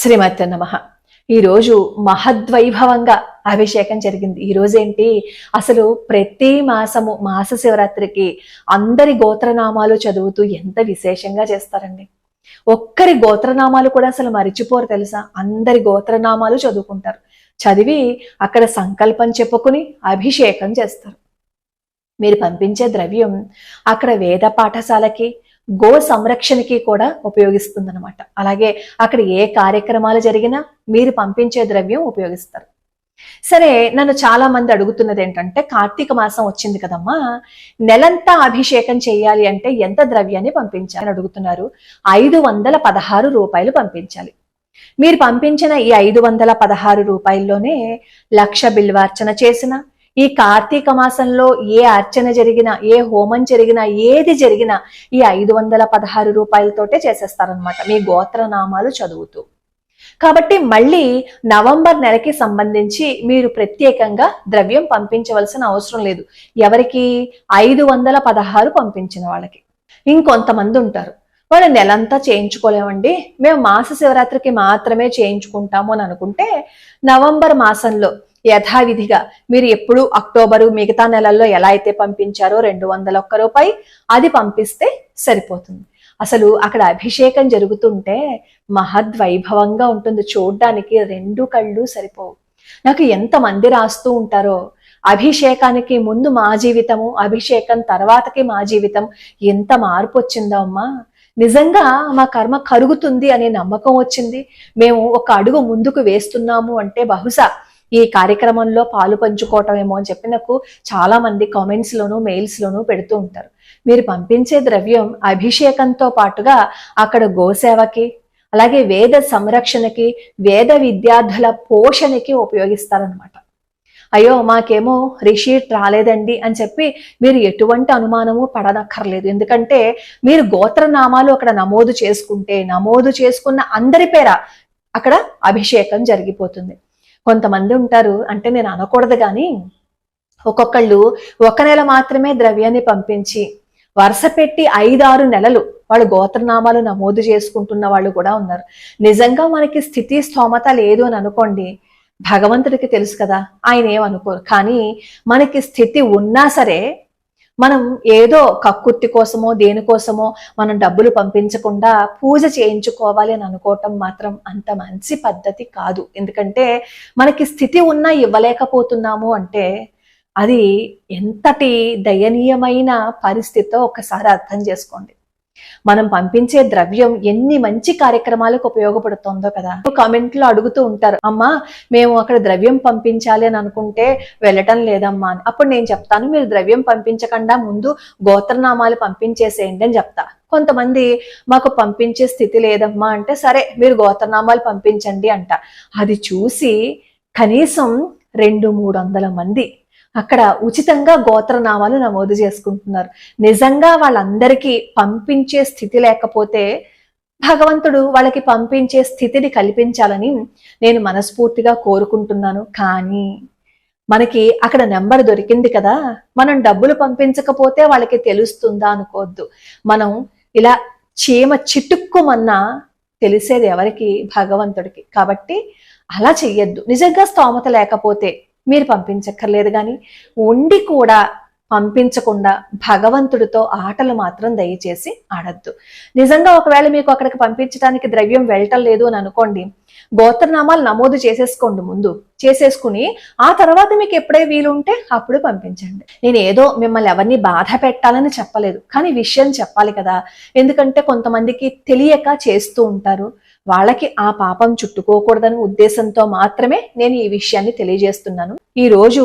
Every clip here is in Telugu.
శ్రీమతి నమ. ఈరోజు మహద్వైభవంగా అభిషేకం జరిగింది. ఈ రోజేంటి అసలు ప్రతి మాసము మాస శివరాత్రికి అందరి గోత్రనామాలు చదువుతూ ఎంత విశేషంగా చేస్తారండి. ఒక్కరి గోత్రనామాలు కూడా అసలు మరిచిపోరు తెలుసా? అందరి గోత్రనామాలు చదువుకుంటారు. చదివి అక్కడ సంకల్పం చెప్పుకుని అభిషేకం చేస్తారు. మీరు పంపించే ద్రవ్యం అక్కడ వేద పాఠశాలకి గో సంరక్షణకి కూడా ఉపయోగిస్తుందన్నమాట. అలాగే అక్కడ ఏ కార్యక్రమాలు జరిగినా మీరు పంపించే ద్రవ్యం ఉపయోగిస్తారు. సరే నన్ను చాలా మంది అడుగుతున్నది ఏంటంటే కార్తీక మాసం వచ్చింది కదమ్మా నెలంతా అభిషేకం చేయాలి అంటే ఎంత ద్రవ్యాన్ని పంపించాలి అని అడుగుతున్నారు? ఐదు వందల పదహారు రూపాయలు పంపించాలి. మీరు పంపించిన ఈ ఐదు వందల పదహారు రూపాయల్లోనే లక్ష బిల్వార్చన చేసిన ఈ కార్తీక మాసంలో ఏ అర్చన జరిగినా ఏ హోమం జరిగినా ఏది జరిగినా ఈ ఐదు వందల పదహారు రూపాయలతోటే చేసేస్తారనమాట మీ గోత్రనామాలు చదువుతూ. కాబట్టి మళ్ళీ నవంబర్ నెలకి సంబంధించి మీరు ప్రత్యేకంగా ద్రవ్యం పంపించవలసిన అవసరం లేదు. ఎవరికి? ఐదు వందల పదహారు పంపించిన వాళ్ళకి. ఇంకొంతమంది ఉంటారు. వాళ్ళు నెలంతా చేయించుకోలేమండి. మేము మాస శివరాత్రికి మాత్రమే చేయించుకుంటాము అని అనుకుంటే నవంబర్ మాసంలో యథావిధిగా మీరు ఎప్పుడు అక్టోబరు మిగతా నెలల్లో ఎలా అయితే పంపించారో రెండు వందల ఒక్క రూపాయి అది పంపిస్తే సరిపోతుంది. అసలు అక్కడ అభిషేకం జరుగుతుంటే మహద్వైభవంగా ఉంటుంది. చూడ్డానికి రెండు కళ్ళు సరిపోవు. నాకు ఎంత మంది రాస్తూ ఉంటారో. అభిషేకానికి ముందు మా జీవితము అభిషేకం తర్వాతకి మా జీవితం ఎంత మార్పు వచ్చిందో అమ్మా. నిజంగా మా కర్మ కరుగుతుంది అనే నమ్మకం వచ్చింది. మేము ఒక అడుగు ముందుకు వేస్తున్నాము అంటే బహుశా ఈ కార్యక్రమంలో పాలు పంచుకోవటం ఏమో అని చెప్పి నాకు చాలా మంది కామెంట్స్ లోను మెయిల్స్ లోను పెడుతూ ఉంటారు. మీరు పంపించే ద్రవ్యం అభిషేకంతో పాటుగా అక్కడ గోసేవకి అలాగే వేద సంరక్షణకి వేద విద్యార్థుల పోషణకి ఉపయోగిస్తారనమాట అయ్యో మాకేమో రిషీట్ రాలేదండి అని చెప్పి మీరు ఎటువంటి అనుమానము పడనక్కర్లేదు. ఎందుకంటే మీరు గోత్రనామాలు అక్కడ నమోదు చేసుకుంటే నమోదు చేసుకున్న అందరి పేర అక్కడ అభిషేకం జరిగిపోతుంది. కొంతమంది ఉంటారు అంటే నేను అనకూడదు కానీ ఒక్కొక్కళ్ళు ఒక నెల మాత్రమే ద్రవ్యాన్ని పంపించి వరుస పెట్టి ఐదారు నెలలు వాళ్ళు గోత్రనామాలు నమోదు చేసుకుంటున్న వాళ్ళు కూడా ఉన్నారు. నిజంగా మనకి స్థితి స్తోమత లేదు అని అనుకోండి భగవంతుడికి తెలుసు కదా ఆయన ఏమనుకోరు. కానీ మనకి స్థితి ఉన్నా సరే మనం ఏదో కక్కుర్తి కోసమో దేనికోసమో మనం డబ్బులు పంపించకుండా పూజ చేయించుకోవాలి అని అనుకోవటం మాత్రం అంత మంచి పద్ధతి కాదు. ఎందుకంటే మనకి స్థితి ఉన్నా ఇవ్వలేకపోతున్నాము అంటే అది ఎంతటి దయనీయమైన పరిస్థితితో ఒకసారి అర్థం చేసుకోండి. మనం పంపించే ద్రవ్యం ఎన్ని మంచి కార్యక్రమాలకు ఉపయోగపడుతుందో కదా. కామెంట్లో అడుగుతూ ఉంటారు అమ్మా మేము అక్కడ ద్రవ్యం పంపించాలి అని అనుకుంటే వెళ్ళటం లేదమ్మా అని. అప్పుడు నేను చెప్తాను మీరు ద్రవ్యం పంపించకుండా ముందు గోత్రనామాలు పంపించేసేయండి అని చెప్తా. కొంతమంది మాకు పంపించే స్థితి లేదమ్మా అంటే సరే మీరు గోత్రనామాలు పంపించండి అంట. అది చూసి కనీసం రెండు మూడు వందల మంది. అక్కడ ఉచితంగా గోత్రనామాలు నమోదు చేసుకుంటున్నారు. నిజంగా వాళ్ళందరికీ పంపించే స్థితి లేకపోతే భగవంతుడు వాళ్ళకి పంపించే స్థితిని కల్పించాలని నేను మనస్ఫూర్తిగా కోరుకుంటున్నాను. కానీ మనకి అక్కడ నెంబర్ దొరికింది కదా. మనం డబ్బులు పంపించకపోతే వాళ్ళకి తెలుస్తుందా అనుకోవద్దు. మనం ఇలా చీమ చిటుక్కుమన్నా తెలిసేది ఎవరికి? భగవంతుడికి. కాబట్టి అలా చెయ్యొద్దు. నిజంగా స్తోమత లేకపోతే మీరు పంపించక్కర్లేదు కానీ ఉండి కూడా పంపించకుండా భగవంతుడితో ఆటలు మాత్రం దయచేసి ఆడద్దు. నిజంగా ఒకవేళ మీకు అక్కడికి పంపించడానికి ద్రవ్యం వెళ్ళటం లేదు అని అనుకోండి గోత్రనామాలు నమోదు చేసేసుకోండి ముందు. చేసేసుకుని ఆ తర్వాత మీకు ఎప్పుడే వీలుంటే అప్పుడు పంపించండి. నేను ఏదో మిమ్మల్ని ఎవరిని బాధ పెట్టాలని చెప్పలేదు కానీ విషయం చెప్పాలి కదా. ఎందుకంటే కొంతమందికి తెలియక చేస్తూ ఉంటారు. వాళ్ళకి ఆ పాపం చుట్టుకోకూడదన్న ఉద్దేశంతో మాత్రమే నేను ఈ విషయాన్ని తెలియజేస్తున్నాను. ఈ రోజు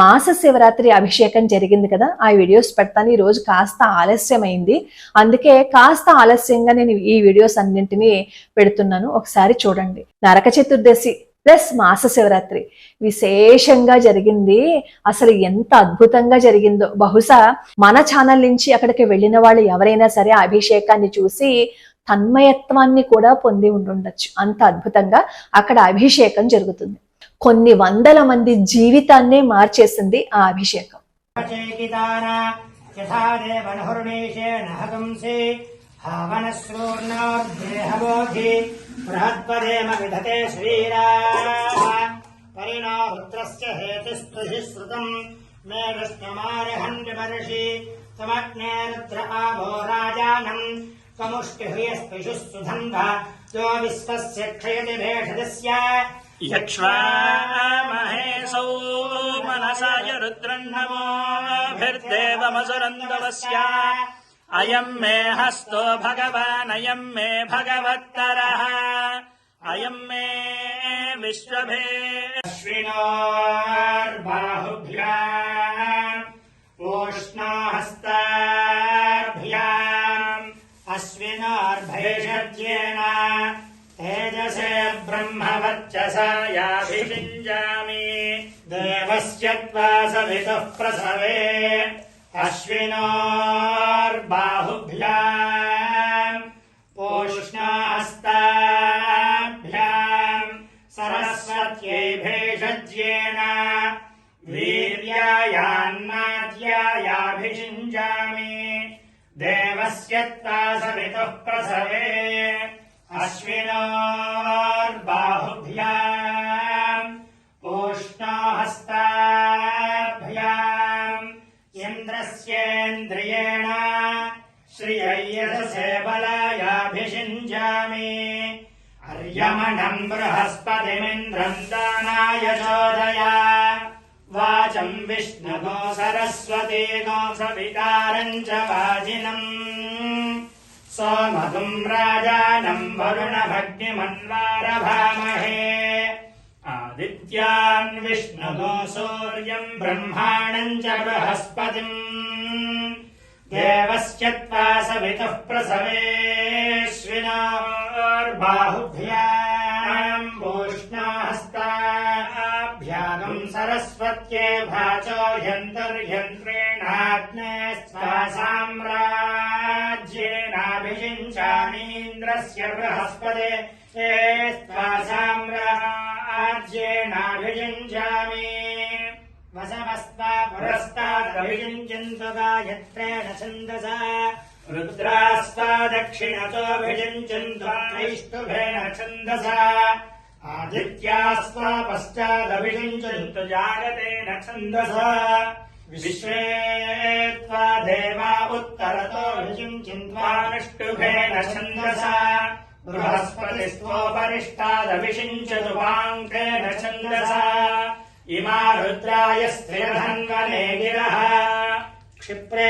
మాస శివరాత్రి అభిషేకం జరిగింది కదా ఆ వీడియోస్ పెడతాను. ఈ రోజు కాస్త ఆలస్యమైంది. అందుకే కాస్త ఆలస్యంగా నేను ఈ వీడియోస్ అన్నింటినీ పెడుతున్నాను. ఒకసారి చూడండి. నరక చతుర్దశి ప్లస్ మాస శివరాత్రి విశేషంగా జరిగింది. అసలు ఎంత అద్భుతంగా జరిగిందో. బహుశా మన ఛానల్ నుంచి అక్కడికి వెళ్ళిన వాళ్ళు ఎవరైనా సరే అభిషేకాన్ని చూసి తన్మయత్వాన్ని కూడా పొంది ఉండుండొచ్చు. అంత అద్భుతంగా అక్కడ అభిషేకం జరుగుతుంది. కొన్ని వందల మంది జీవితాన్నే మార్చేసింది ఆ అభిషేకం. మేఘస్తమారహన్ వర్షి సమగ్నే రుద్ర ఆభో రాజానం विधते श्रीराः परिणो रुद्रस्य हेतिस्पृशि श्रुतम् मे विष्णुमार्हन्विमर्षि त्वमग्ने रुद्र आवो राजानम् त्वमुष्टिह्रियस्पृशुः सुधन्व यो विश्वस्य क्षयति भेषजस्य यक्ष्वामहेशौ मनसाय रुद्रन्नमोभिर्देवमसुरन्दवस्य अयम् मे हस्तो भगवान् अयम् मे भगवत्तरः अयम् मे विश्वभे अश्विनोर्बाहुभ्याम् ब्रह्मवर्चसा याभिषिञ्जामि देवस्य त्वा प्रसवे। अश्विनोर्बाहुभ्याम् ओष्णाहस्ताभ्याम् सरस्वत्यै भेषज्येन वीर्यायान्नाद्यायाभिषिञ्जामि। देवस्य प्रसवे। अश्विनोर्बाहुभ्याम् अर्यमणम् बृहस्पतिमिन्द्रम् दानाय चोदया। वाचम् विष्णुगो सरस्वती गो सवितारम् च वाजिनम्। सोमगुम् राजानम् वरुणभग्निमन्वारभामहे। आदित्यान् विष्णुगो सूर्यम् ब्रह्माणम् च बृहस्पतिम्। देवस्य त्वा सवितुः प्रसवेश्विनोर्बाहुभ्याम् ह्यन्तर्यन्त्रेणाग्ने स्वा साम्राज्येनाभिषिञ्चामीन्द्रस्य बृहस्पते ये स्वा साम्राज्येनाभिषिञ्चामि वसवस्त्वा पुरस्तादभिषिञ्चन्तु गायत्रेण छन्दसा रुद्रास्त्वा दक्षिणतोऽभिषिञ्चन्तु वैष्णुभेन छन्दसा आदित्यास्त्वा पश्चादभिषिञ्चन्तु जागतेन छन्दसा विश्वे त्वा देवा उत्तरतोऽभिषिञ्चिन्त्वा विष्णुभेन छन्दसा बृहस्पतिस्त्वोपरिष्टादभिषिञ्चतु पाङ्केन छन्दसा इमा रुद्राय स्त्रियधन्वने गिरः क्षिप्रे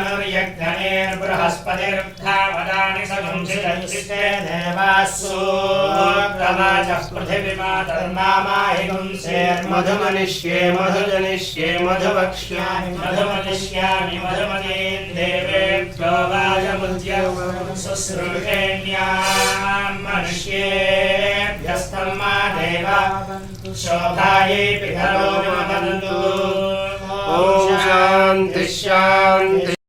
यज्ञनेर्बृहस्पतिर्धावदानि सगुंसिदन्तिष्टे पृथिवीमा पृथिवीमातर्मामाहिगुंसेर्मधुमनिष्ये मधुजनिष्ये मधुवक्ष्यामि। मधुमनिष्यामि मधुमतीन् देवेभ्यो वाजमुद्यसृषेण्याम् मनुष्येभ्यस्तं शान्ति शान्ति।